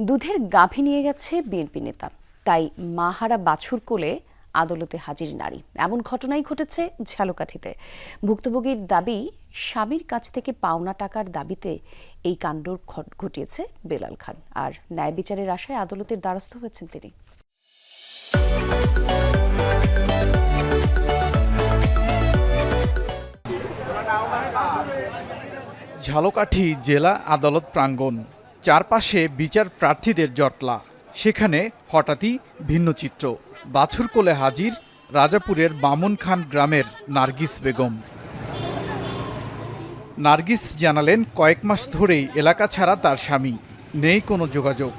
দুধের গাভী নিয়ে গেছে বিএনপি নেতা। তাই মাহারা বাছুর কোলে আদালতে হাজির নারী। এমন ঘটনাই ঘটেছে ঝালকাঠিতে। ভুক্তভোগীর দাবি, স্বামীর কাছ থেকে পাওনা টাকার দাবিতে এই কাণ্ড ঘট- ঘটিয়েছে বেলাল খান। আর ন্যায় বিচারের আশায় আদালতের দ্বারস্থ হয়েছেন তিনি। ঝালকাঠি জেলা আদালত প্রাঙ্গণ। চারপাশে বিচার প্রার্থীদের জটলা। সেখানে হঠাৎই ভিন্ন চিত্র। বাছুর কোলে হাজির রাজাপুরের বামুন খান গ্রামের নার্গিস বেগম। নার্গিস জানালেন, কয়েক মাস ধরেই এলাকা ছাড়া তার স্বামী। নেই কোনো যোগাযোগ।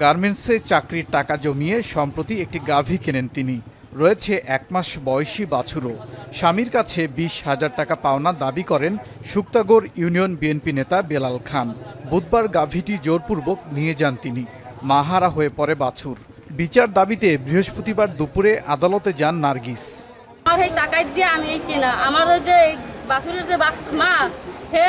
গার্মেন্টসে চাকরির টাকা জমিয়ে সম্প্রতি একটি গাভী কেনেন তিনি। রয়েছে এক মাস বয়সী বাছুরও। স্বামীর কাছে বিশ হাজার টাকা পাওনা দাবি করেন শুক্তাগড় ইউনিয়ন বিএনপি নেতা বেলাল খান। বুধবার গাভীটি জোরপূর্বক নিয়ে যান তিনি। মাহারা হয়ে পড়ে বাছুর। বিচার দাবিতে বৃহস্পতিবার দুপুরে আদালতে যান নার্গিস। আমার এই টাকাই দিয়ে আমি এই কিনা। আমার ওই যে বাছুরের যে মা হে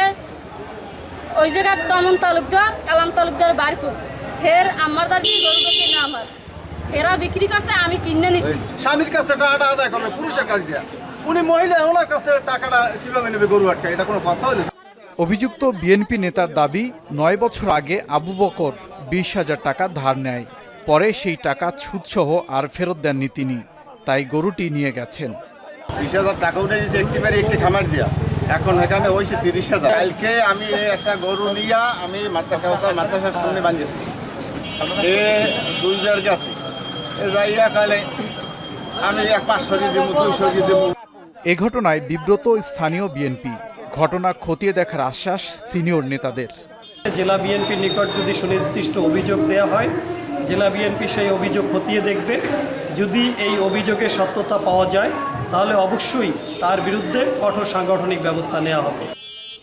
ওই জায়গার চমন তালুকদার কালাম তালুকদার বাড়িপুর ফের আমার দাদি গরু কিনা আমার। এরা বিক্রি করছে আমি কিনে নিছি। স্বামীর কাছে টাকাটা আদায় করবে পুরুষের কাছ দিয়ে। উনি মহিলা ওনার কাছ থেকে টাকাটা কীভাবে নেবে গরু আটকা এটা কোনো কথা হলো অভিযুক্ত বিএনপি নেতার দাবি নয় বছর আগে আবু বকর বিশ হাজার টাকা ধার নেয়। পরে সেই টাকা সুদসহ আর ফেরত দেননি তিনি। তাই গরুটি নিয়ে গেছেন। বিশ হাজার টাকা উঠে দিয়েছে একটি বাড়ি একটি খামার দিয়া। এখন এখানে হয়েছে তিরিশ হাজার। কালকে আমি একটা গরু নিয়া আমি কাউতা মাদ্রাসার সামনে বাঁধিয়েছি। এ দুইবার গেছে। যাইয়া কালে আমি এক পাঁচশো দিয়ে দেবো দুইশো দিয়ে দেবো এ ঘটনায় বিব্রত স্থানীয় বিএনপি। ঘটনা খতিয়ে দেখার আশ্বাস সিনিয়র নেতাদের। জেলা বিএনপির নিকট যদি সুনির্দিষ্ট অভিযোগ দেওয়া হয় জেলা বিএনপি সেই অভিযোগ খতিয়ে দেখবে। যদি এই অভিযোগের সত্যতা পাওয়া যায় তাহলে অবশ্যই তার বিরুদ্ধে কঠোর সাংগঠনিক ব্যবস্থা নেওয়া হবে।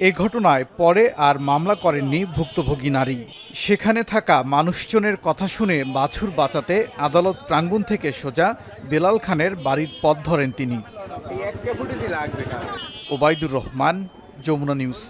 এ ঘটনায় পরে আর মামলা করেননি ভুক্তভোগী নারী। সেখানে থাকা মানুষজনের কথা শুনে বাছুর বাঁচাতে আদালত প্রাঙ্গণ থেকে সোজা বেলাল খানের বাড়ির পথ ধরেন তিনি। ওবায়দুর রহমান যমুনা নিউজ।